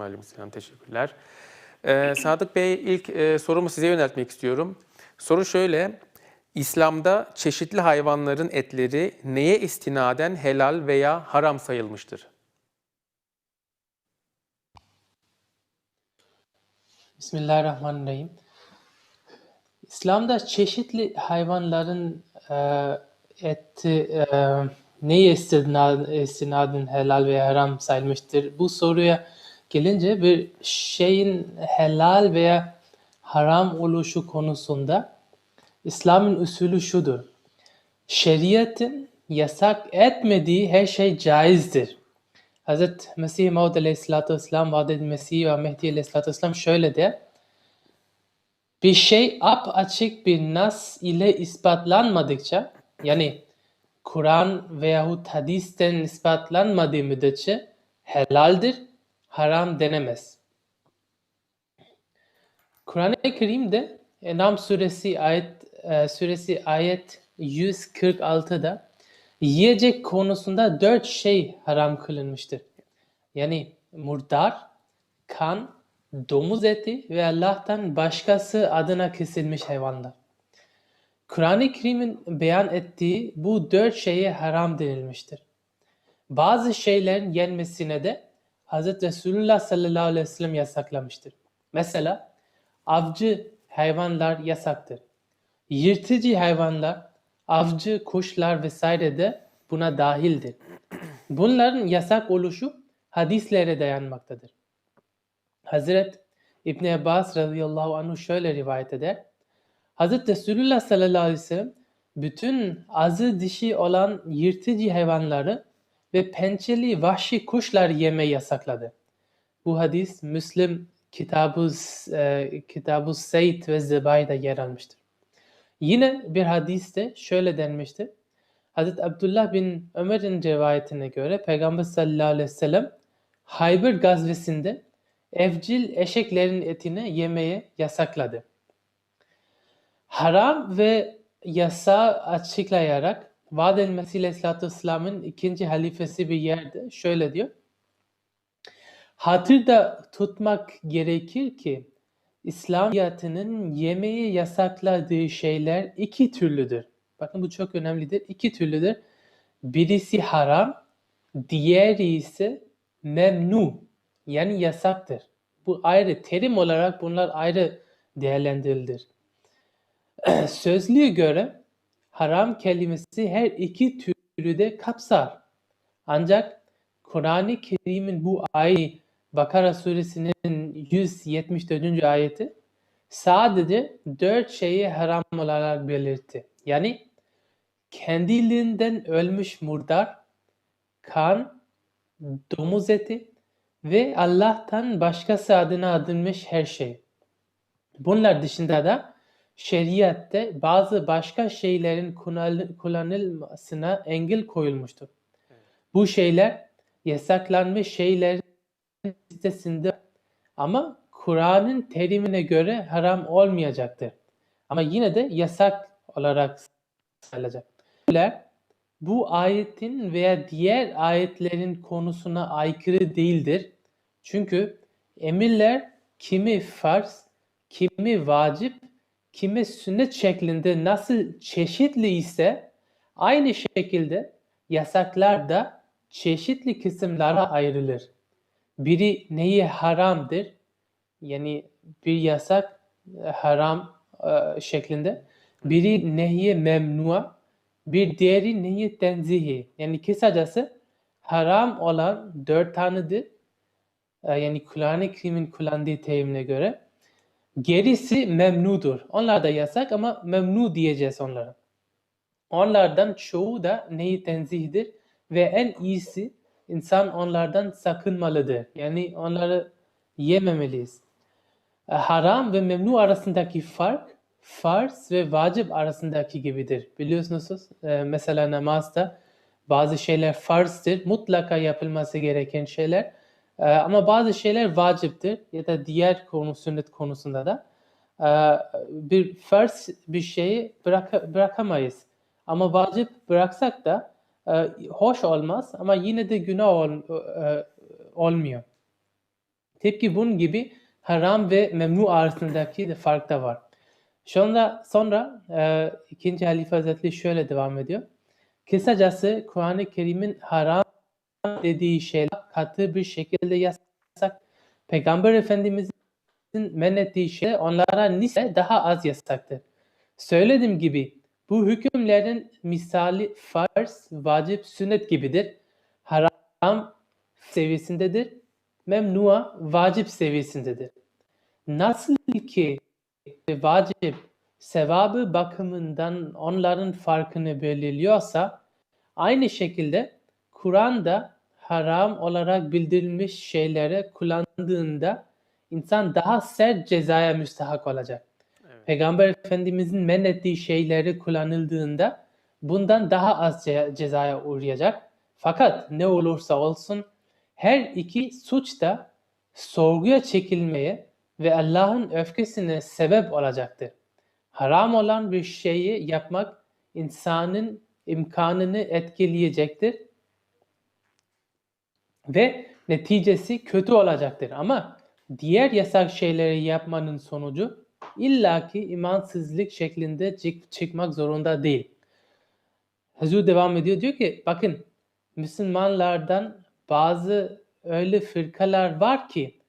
Aleykümselam, teşekkürler. Ee, Sadık Bey ilk e, sorumu size yöneltmek istiyorum. Soru şöyle. İslam'da çeşitli hayvanların etleri neye istinaden helal veya haram sayılmıştır? Bismillahirrahmanirrahim. İslam'da çeşitli hayvanların e, eti e, neye istinaden, istinaden helal veya haram sayılmıştır? Bu soruya gelince bir şeyin helal veya haram oluşu konusunda İslam'ın usulü şudur. Şeriatın yasak etmediği her şey caizdir. Hz. Mesih Maud Aleyhisselatü Vesselam, Vadet Mesih ve Mehdi Aleyhisselatü Vesselam şöyle der. Bir şey ap açık bir nas ile ispatlanmadıkça yani Kur'an veyahut hadisten ispatlanmadığı müddetçe helaldir, haram denemez. Kur'an-ı Kerim'de Enam suresi ayet e, suresi ayet 146'da yiyecek konusunda dört şey haram kılınmıştır. Yani murdar, kan, domuz eti ve Allah'tan başkası adına kesilmiş hayvanlar. Kur'an-ı Kerim'in beyan ettiği bu dört şeye haram denilmiştir. Bazı şeylerin yenmesine de Hz. Resulullah sallallahu aleyhi ve sellem yasaklamıştır. Mesela avcı hayvanlar yasaktır. Yırtıcı hayvanlar, avcı kuşlar vesaire de buna dahildir. Bunların yasak oluşu hadislere dayanmaktadır. Hazret İbn Abbas radıyallahu anh şöyle rivayet eder. Hazreti Resulullah sallallahu aleyhi ve sellem bütün azı dişi olan yırtıcı hayvanları ve pençeli vahşi kuşlar yemeyi yasakladı. Bu hadis Müslim Kitab-ı e, Kitab Seyd ve Zebay'da yer almıştır. Yine bir hadiste şöyle denmiştir. Hazreti Abdullah bin Ömer'in rivayetine göre Peygamber sallallahu aleyhi ve sellem Hayber gazvesinde evcil eşeklerin etini yemeye yasakladı. Haram ve yasağı açıklayarak Vadel Mesih Aleyhisselatü Vesselam'ın ikinci halifesi bir yerde şöyle diyor. Hatırda tutmak gerekir ki İslamiyatının yemeği yasakladığı şeyler iki türlüdür. Bakın bu çok önemlidir. İki türlüdür. Birisi haram, diğeri ise memnu yani yasaktır. Bu ayrı terim olarak bunlar ayrı değerlendirilir. Sözlüğe göre haram kelimesi her iki türü de kapsar. Ancak Kur'an-ı Kerim'in bu ayeti Bakara suresinin 174. ayeti sadece dört şeyi haram olarak belirtti. Yani kendiliğinden ölmüş murdar, kan, domuz eti ve Allah'tan başkası adına adılmış her şey. Bunlar dışında da şeriatte bazı başka şeylerin kullanılmasına engel koyulmuştur. Bu şeyler yasaklanmış şeylerin listesinde ama Kur'an'ın terimine göre haram olmayacaktır. Ama yine de yasak olarak sayılacak. Bu ayetin veya diğer ayetlerin konusuna aykırı değildir. Çünkü emirler kimi farz, kimi vacip, kimi sünnet şeklinde nasıl çeşitli ise aynı şekilde yasaklar da çeşitli kısımlara ayrılır. Biri neyi haramdır? Yani bir yasak e, haram e, şeklinde. Biri neyi memnua, bir diğeri neyi tenzihi. Yani kısacası haram olan dört tanedir. E, yani Kur'an-ı Kerim'in kullandığı terimine göre. Gerisi memnudur. Onlar da yasak ama memnu diyeceğiz onlara. Onlardan çoğu da neyi tenzihdir ve en iyisi insan onlardan sakınmalıdır. Yani onları yememeliyiz. E, haram ve memnu arasındaki fark farz ve vacip arasındaki gibidir. Biliyorsunuz e, mesela namazda bazı şeyler farzdır, mutlaka yapılması gereken şeyler. E, ama bazı şeyler vaciptir ya da diğer konu sünnet konusunda da bir farz bir şeyi bırak, bırakamayız. Ama vacip bıraksak da hoş olmaz ama yine de günah ol, olmuyor. Tıpkı bunun gibi haram ve memnu arasındaki de fark da var. Sonra, sonra e, ikinci Halife Hazretleri şöyle devam ediyor. Kısacası Kur'an-ı Kerim'in haram dediği şeyler katı bir şekilde yasak. Peygamber Efendimiz'in men ettiği şeyler onlara nispeten daha az yasaktır. Söylediğim gibi bu hükümlerin misali farz, vacip, sünnet gibidir. Haram seviyesindedir. Memnua vacip seviyesindedir. Nasıl ki vacip sevabı bakımından onların farkını belirliyorsa aynı şekilde Kur'an'da haram olarak bildirilmiş şeylere kullandığında insan daha sert cezaya müstahak olacak. Evet. Peygamber Efendimizin men ettiği şeyleri kullanıldığında bundan daha az ce- cezaya uğrayacak. Fakat ne olursa olsun her iki suç da sorguya çekilmeye ve Allah'ın öfkesine sebep olacaktır. Haram olan bir şeyi yapmak insanın imkanını etkileyecektir ve neticesi kötü olacaktır. Ama diğer yasak şeyleri yapmanın sonucu illaki imansızlık şeklinde çık- çıkmak zorunda değil. Huzur devam ediyor diyor ki bakın Müslümanlardan bazı öyle fırkalar var ki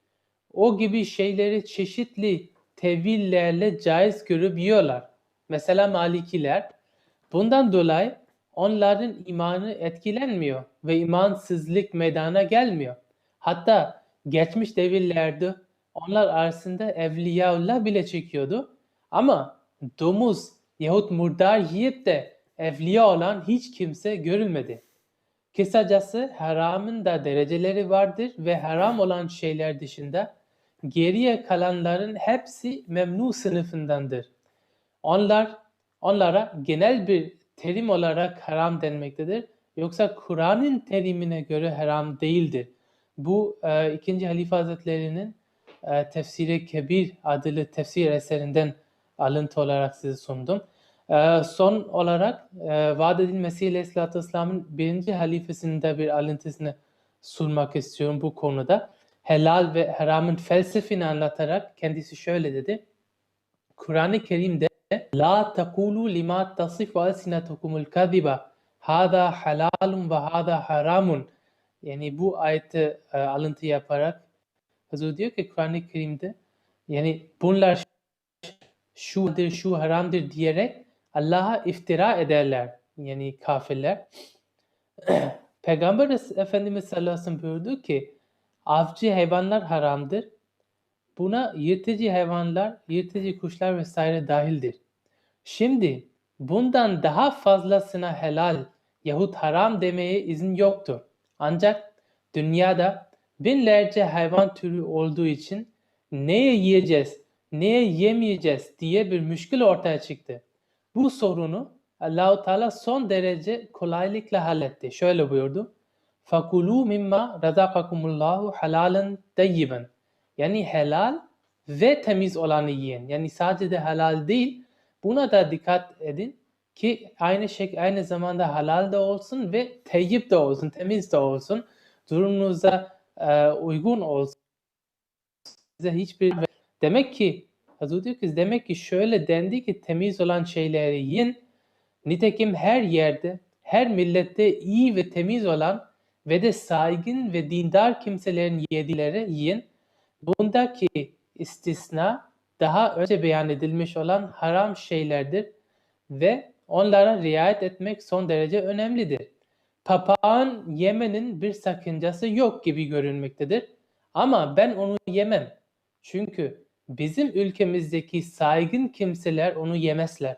o gibi şeyleri çeşitli tevillerle caiz görüp yiyorlar. Mesela Malikiler. Bundan dolayı onların imanı etkilenmiyor ve imansızlık meydana gelmiyor. Hatta geçmiş devirlerde onlar arasında evliyaullah bile çekiyordu. Ama domuz yahut murdar yiyip de evliya olan hiç kimse görülmedi. Kısacası haramın da dereceleri vardır ve haram olan şeyler dışında geriye kalanların hepsi memnu sınıfındandır. Onlar onlara genel bir terim olarak haram denmektedir. Yoksa Kur'an'ın terimine göre haram değildir. Bu e, ikinci Halife Hazretleri'nin e, Tefsiri Kebir adlı tefsir eserinden alıntı olarak size sundum. E, son olarak e, vaat edilmesiyle Aleyhisselatü Vesselam'ın birinci halifesinde bir alıntısını sunmak istiyorum bu konuda. Helal ve haramın felsefini anlatarak kendisi şöyle dedi. Kur'an-ı Kerim'de La tekulu lima tasifu alsinetukumul kaziba hada halalun ve hada haramun yani bu ayeti e, alıntı yaparak Hazır diyor ki Kur'an-ı Kerim'de yani bunlar şudur, şu haramdır diyerek Allah'a iftira ederler. Yani kafirler. Peygamber Efendimiz sallallahu aleyhi ve sellem buyurdu ki avcı hayvanlar haramdır. Buna yırtıcı hayvanlar, yırtıcı kuşlar vesaire dahildir. Şimdi bundan daha fazlasına helal yahut haram demeye izin yoktur. Ancak dünyada binlerce hayvan türü olduğu için neye yiyeceğiz, neye yemeyeceğiz diye bir müşkül ortaya çıktı. Bu sorunu Allahu Teala son derece kolaylıkla halletti. Şöyle buyurdu. Fakulu mimma razakakumullahu halalen tayyiben. Yani helal ve temiz olanı yiyin. Yani sadece de helal değil. Buna da dikkat edin ki aynı şey aynı zamanda halal da olsun ve teyyib de olsun, temiz de olsun. Durumunuza e, uygun olsun. Size hiçbir demek ki Hazreti diyor ki demek ki şöyle dendi ki temiz olan şeyleri yiyin. Nitekim her yerde, her millette iyi ve temiz olan ve de saygın ve dindar kimselerin yedileri yiyin. Bundaki istisna daha önce beyan edilmiş olan haram şeylerdir ve onlara riayet etmek son derece önemlidir. Papağan yemenin bir sakıncası yok gibi görünmektedir. Ama ben onu yemem. Çünkü bizim ülkemizdeki saygın kimseler onu yemezler.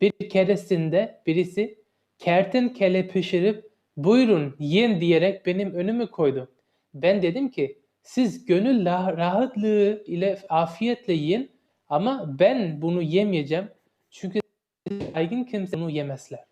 Bir keresinde birisi kertenkele pişirip buyurun yiyin diyerek benim önüme koydu. Ben dedim ki siz gönül rahatlığı ile afiyetle yiyin ama ben bunu yemeyeceğim. Çünkü saygın kimse bunu yemezler.